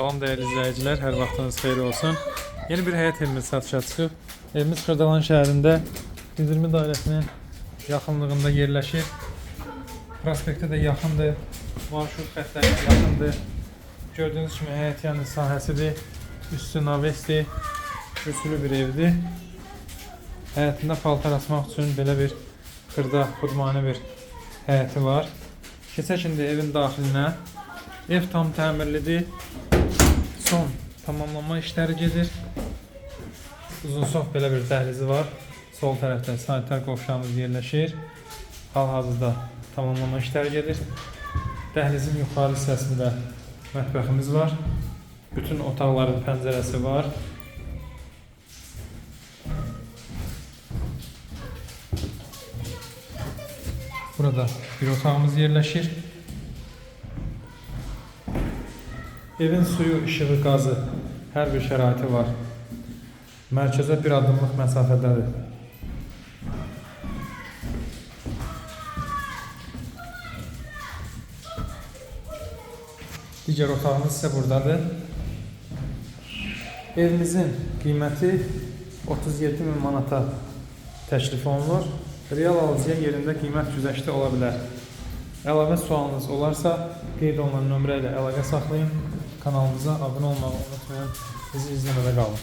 Salam değerli izleyiciler, her vaxtınız xeyir olsun. Yeni bir həyət evimiz satışa çıxıb. Evimiz Xırdalan şəhərində 120 dairəsinin yaxınlığında yerləşir. Prospektə də yaxındır, marşrut xəttləri yaxındır. Gördüyünüz kimi həyət yanı sahəsidir. Üstü navesdir, kürsülü bir evdir. Həyətində paltar asmaq üçün belə bir xırda, xudmani bir həyəti var. Keçək indi evin daxilinə. Ev tam təmirlidir. Son tamamlanma işləri gedir. Uzunsov belə bir dəhlizi var. Sol tərəfdə sanitar qovşağımız yerləşir. Hal-hazırda tamamlama işləri gedir. Dəhlizin yuxarı hissəsində mətbəximiz var. Bütün otaqların pəncərəsi var. Burada bir otağımız yerləşir. Evin suyu, işığı, qazı hər bir şəraiti var. Mərkəzə bir addımlıq məsafədədir. Digər otağımız isə buradadır. Evimizin qiyməti 37 min manata təklif olunur. Real alıcıya yerində qiymət güzəşti ola bilər. Əlavə sualınız olarsa, qeyd olunan nömrə ilə əlaqə saxlayın. Kanalımıza abunə olmağı unutmayın. Bizi izləmədə qalın.